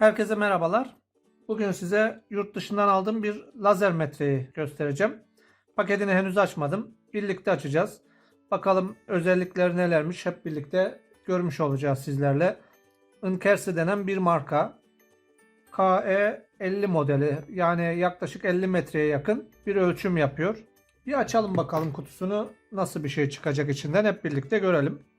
Herkese merhabalar. Bugün size yurt dışından aldığım bir lazer metreyi göstereceğim. Paketini henüz açmadım. Birlikte açacağız. Bakalım özellikleri nelermiş hep birlikte görmüş olacağız sizlerle. Inkersi denen bir marka. KE 50 modeli yani yaklaşık 50 metreye yakın bir ölçüm yapıyor. Bir açalım bakalım kutusunu nasıl bir şey çıkacak içinden hep birlikte görelim.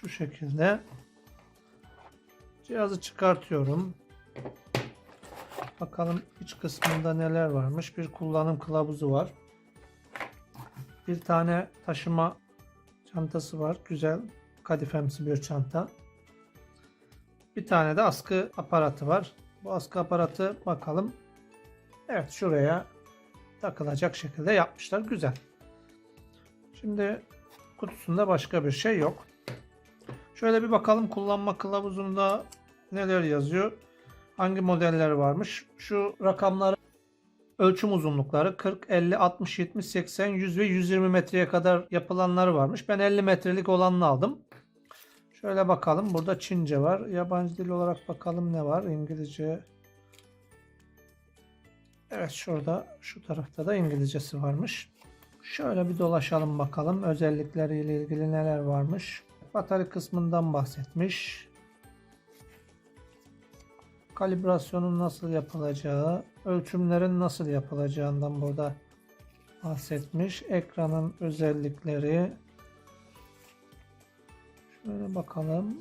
Şu şekilde cihazı çıkartıyorum. Bakalım iç kısmında neler varmış. Bir kullanım kılavuzu var. Bir tane taşıma çantası var. Güzel kadifemsi bir çanta. Bir tane de askı aparatı var. Bu askı aparatı bakalım. Evet şuraya takılacak şekilde yapmışlar. Güzel. Şimdi kutusunda başka bir şey yok. Şöyle bir bakalım kullanma kılavuzunda neler yazıyor. Hangi modeller varmış. Şu rakamlar ölçüm uzunlukları 40, 50, 60, 70, 80, 100 ve 120 metreye kadar yapılanları varmış. Ben 50 metrelik olanını aldım. Şöyle bakalım. Burada Çince var. Yabancı dil olarak bakalım ne var. İngilizce. Evet şurada şu tarafta da İngilizcesi varmış. Şöyle bir dolaşalım bakalım. Özellikleriyle ilgili neler varmış. Batarya kısmından bahsetmiş. Kalibrasyonun nasıl yapılacağı, ölçümlerin nasıl yapılacağından burada bahsetmiş. Ekranın özellikleri. Şöyle bakalım.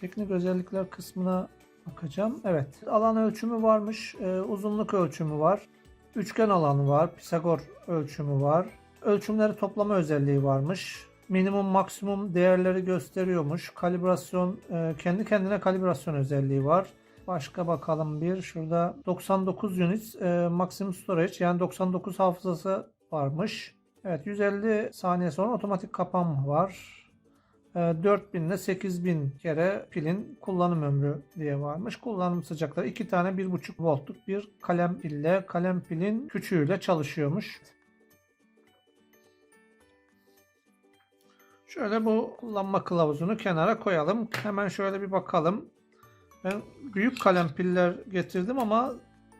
Teknik özellikler kısmına bakacağım. Evet. Alan ölçümü varmış. Ee, uzunluk ölçümü var. Üçgen alanı var. Pisagor ölçümü var. Ölçümleri toplama özelliği varmış minimum maksimum değerleri gösteriyormuş. Kalibrasyon e, kendi kendine kalibrasyon özelliği var. Başka bakalım bir şurada 99 units e, maximum storage yani 99 hafızası varmış. Evet 150 saniye sonra otomatik kapanma var. E, 4000 ile 8000 kere pilin kullanım ömrü diye varmış. Kullanım sıcaklığı 2 tane 1.5 voltluk bir kalem ile kalem pilin küçüğüyle çalışıyormuş. Şöyle bu kullanma kılavuzunu kenara koyalım. Hemen şöyle bir bakalım. Ben büyük kalem piller getirdim ama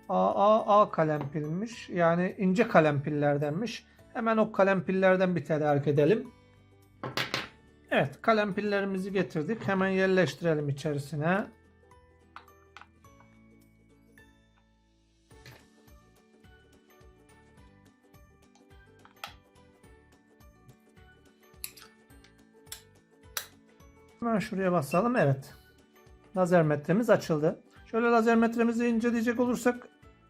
AAA kalem pilmiş. Yani ince kalem pillerdenmiş. Hemen o kalem pillerden bir tedarik edelim. Evet kalem pillerimizi getirdik. Hemen yerleştirelim içerisine. Hemen şuraya basalım. Evet. Lazer metremiz açıldı. Şöyle lazer metremizi inceleyecek olursak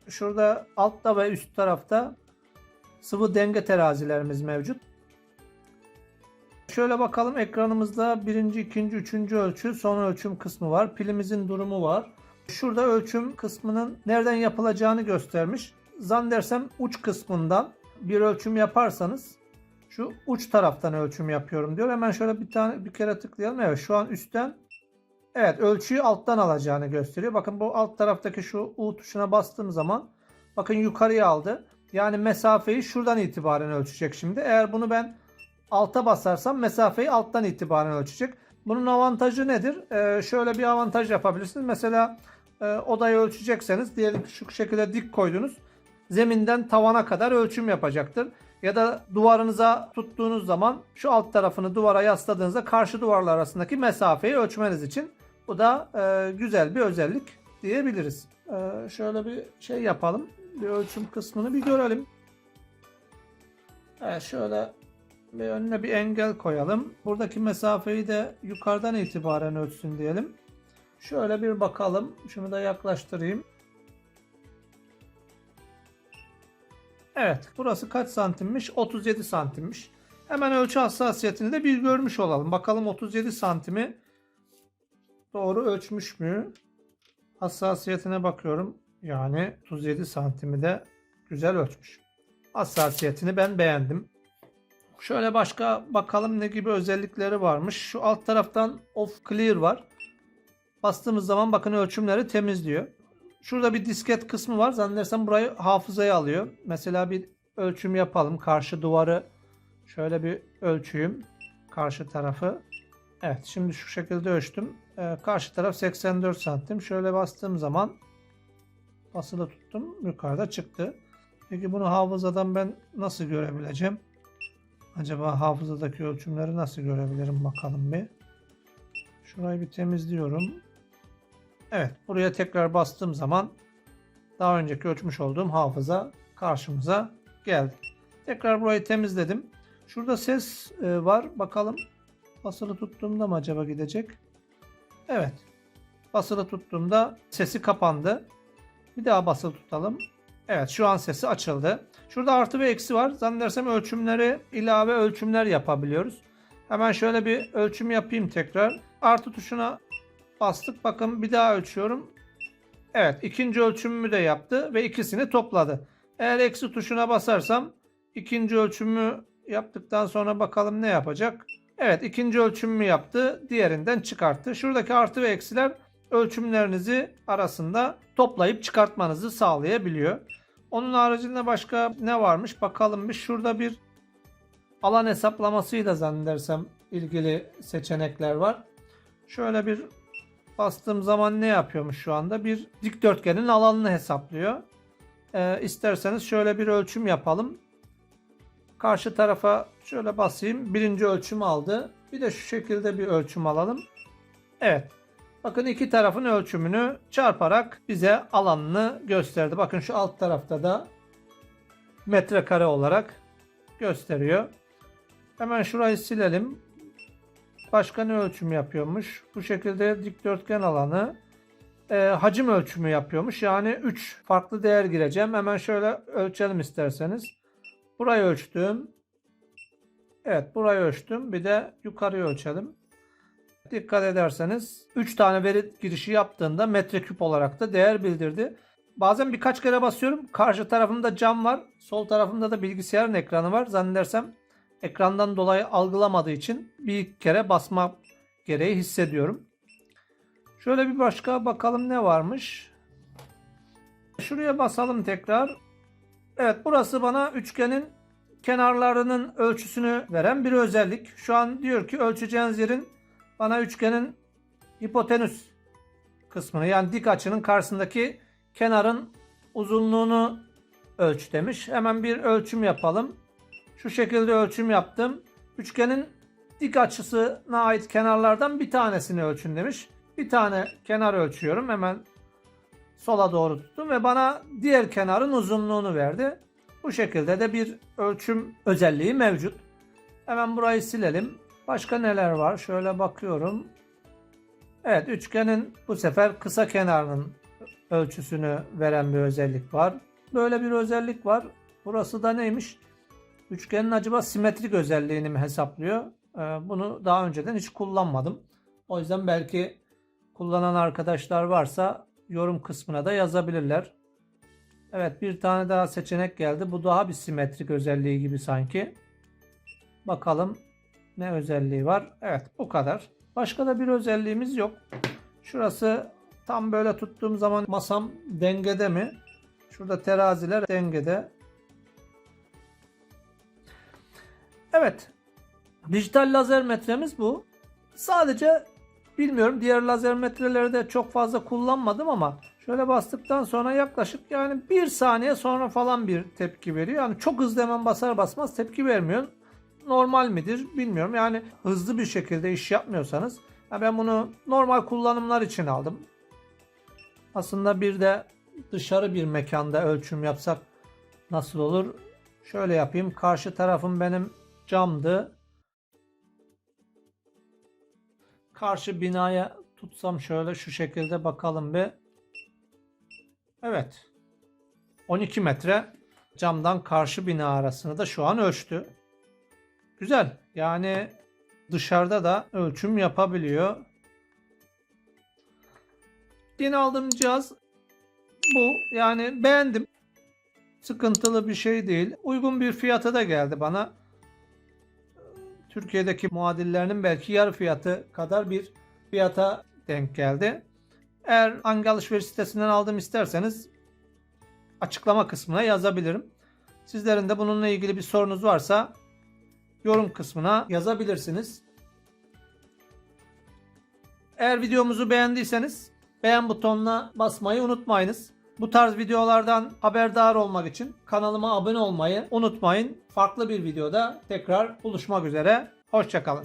şurada altta ve üst tarafta sıvı denge terazilerimiz mevcut. Şöyle bakalım ekranımızda birinci, ikinci, üçüncü ölçü son ölçüm kısmı var. Pilimizin durumu var. Şurada ölçüm kısmının nereden yapılacağını göstermiş. Zannedersem uç kısmından bir ölçüm yaparsanız şu uç taraftan ölçüm yapıyorum diyor. Hemen şöyle bir tane bir kere tıklayalım. Evet şu an üstten Evet ölçüyü alttan alacağını gösteriyor. Bakın bu alt taraftaki şu U tuşuna bastığım zaman bakın yukarıya aldı. Yani mesafeyi şuradan itibaren ölçecek şimdi. Eğer bunu ben alta basarsam mesafeyi alttan itibaren ölçecek. Bunun avantajı nedir? Ee, şöyle bir avantaj yapabilirsiniz. Mesela e, odayı ölçecekseniz diyelim şu şekilde dik koydunuz. Zeminden tavana kadar ölçüm yapacaktır. Ya da duvarınıza tuttuğunuz zaman şu alt tarafını duvara yasladığınızda karşı duvarlar arasındaki mesafeyi ölçmeniz için bu da e, güzel bir özellik diyebiliriz. E, şöyle bir şey yapalım. Bir ölçüm kısmını bir görelim. Evet şöyle bir önüne bir engel koyalım. Buradaki mesafeyi de yukarıdan itibaren ölçsün diyelim. Şöyle bir bakalım. Şunu da yaklaştırayım. Evet burası kaç santimmiş? 37 santimmiş. Hemen ölçü hassasiyetini de bir görmüş olalım. Bakalım 37 santimi doğru ölçmüş mü? Hassasiyetine bakıyorum. Yani 37 santimi de güzel ölçmüş. Hassasiyetini ben beğendim. Şöyle başka bakalım ne gibi özellikleri varmış. Şu alt taraftan off clear var. Bastığımız zaman bakın ölçümleri temizliyor. Şurada bir disket kısmı var. Zannedersem burayı hafızaya alıyor. Mesela bir ölçüm yapalım. Karşı duvarı şöyle bir ölçüyüm. Karşı tarafı. Evet şimdi şu şekilde ölçtüm. Ee, karşı taraf 84 santim. Şöyle bastığım zaman basılı tuttum. Yukarıda çıktı. Peki bunu hafızadan ben nasıl görebileceğim? Acaba hafızadaki ölçümleri nasıl görebilirim bakalım bir. Şurayı bir temizliyorum. Evet buraya tekrar bastığım zaman daha önceki ölçmüş olduğum hafıza karşımıza geldi. Tekrar burayı temizledim. Şurada ses e, var. Bakalım basılı tuttuğumda mı acaba gidecek? Evet. Basılı tuttuğumda sesi kapandı. Bir daha basılı tutalım. Evet şu an sesi açıldı. Şurada artı ve eksi var. Zannedersem ölçümleri ilave ölçümler yapabiliyoruz. Hemen şöyle bir ölçüm yapayım tekrar. Artı tuşuna bastık. Bakın bir daha ölçüyorum. Evet ikinci ölçümümü de yaptı ve ikisini topladı. Eğer eksi tuşuna basarsam ikinci ölçümü yaptıktan sonra bakalım ne yapacak. Evet ikinci ölçümümü yaptı. Diğerinden çıkarttı. Şuradaki artı ve eksiler ölçümlerinizi arasında toplayıp çıkartmanızı sağlayabiliyor. Onun haricinde başka ne varmış bakalım bir. Şurada bir alan hesaplamasıyla zannedersem ilgili seçenekler var. Şöyle bir bastığım zaman ne yapıyormuş şu anda? Bir dikdörtgenin alanını hesaplıyor. Ee, isterseniz şöyle bir ölçüm yapalım. Karşı tarafa şöyle basayım. Birinci ölçüm aldı. Bir de şu şekilde bir ölçüm alalım. Evet. Bakın iki tarafın ölçümünü çarparak bize alanını gösterdi. Bakın şu alt tarafta da metrekare olarak gösteriyor. Hemen şurayı silelim. Başka ne ölçüm yapıyormuş? Bu şekilde dikdörtgen alanı e, hacim ölçümü yapıyormuş. Yani 3 farklı değer gireceğim. Hemen şöyle ölçelim isterseniz. Burayı ölçtüm. Evet burayı ölçtüm. Bir de yukarıyı ölçelim. Dikkat ederseniz 3 tane veri girişi yaptığında metreküp olarak da değer bildirdi. Bazen birkaç kere basıyorum. Karşı tarafımda cam var. Sol tarafımda da bilgisayarın ekranı var. Zannedersem ekrandan dolayı algılamadığı için bir kere basma gereği hissediyorum. Şöyle bir başka bakalım ne varmış. Şuraya basalım tekrar. Evet burası bana üçgenin kenarlarının ölçüsünü veren bir özellik. Şu an diyor ki ölçeceğiniz yerin bana üçgenin hipotenüs kısmını yani dik açının karşısındaki kenarın uzunluğunu ölç demiş. Hemen bir ölçüm yapalım. Şu şekilde ölçüm yaptım. Üçgenin dik açısına ait kenarlardan bir tanesini ölçün demiş. Bir tane kenar ölçüyorum. Hemen sola doğru tuttum ve bana diğer kenarın uzunluğunu verdi. Bu şekilde de bir ölçüm özelliği mevcut. Hemen burayı silelim. Başka neler var? Şöyle bakıyorum. Evet üçgenin bu sefer kısa kenarının ölçüsünü veren bir özellik var. Böyle bir özellik var. Burası da neymiş? Üçgenin acaba simetrik özelliğini mi hesaplıyor? Ee, bunu daha önceden hiç kullanmadım. O yüzden belki kullanan arkadaşlar varsa yorum kısmına da yazabilirler. Evet bir tane daha seçenek geldi. Bu daha bir simetrik özelliği gibi sanki. Bakalım ne özelliği var? Evet bu kadar. Başka da bir özelliğimiz yok. Şurası tam böyle tuttuğum zaman masam dengede mi? Şurada teraziler dengede. Evet. Dijital lazer metremiz bu. Sadece bilmiyorum diğer lazer metreleri de çok fazla kullanmadım ama şöyle bastıktan sonra yaklaşık yani bir saniye sonra falan bir tepki veriyor. Yani çok hızlı hemen basar basmaz tepki vermiyor. Normal midir bilmiyorum. Yani hızlı bir şekilde iş yapmıyorsanız yani ben bunu normal kullanımlar için aldım. Aslında bir de dışarı bir mekanda ölçüm yapsak nasıl olur? Şöyle yapayım. Karşı tarafım benim camdı. Karşı binaya tutsam şöyle şu şekilde bakalım bir. Evet. 12 metre camdan karşı bina arasını da şu an ölçtü. Güzel. Yani dışarıda da ölçüm yapabiliyor. Yeni aldığım cihaz bu. Yani beğendim. Sıkıntılı bir şey değil. Uygun bir fiyata da geldi bana. Türkiye'deki muadillerinin belki yarı fiyatı kadar bir fiyata denk geldi. Eğer hangi alışveriş sitesinden aldım isterseniz açıklama kısmına yazabilirim. Sizlerin de bununla ilgili bir sorunuz varsa yorum kısmına yazabilirsiniz. Eğer videomuzu beğendiyseniz beğen butonuna basmayı unutmayınız. Bu tarz videolardan haberdar olmak için kanalıma abone olmayı unutmayın. Farklı bir videoda tekrar buluşmak üzere. Hoşçakalın.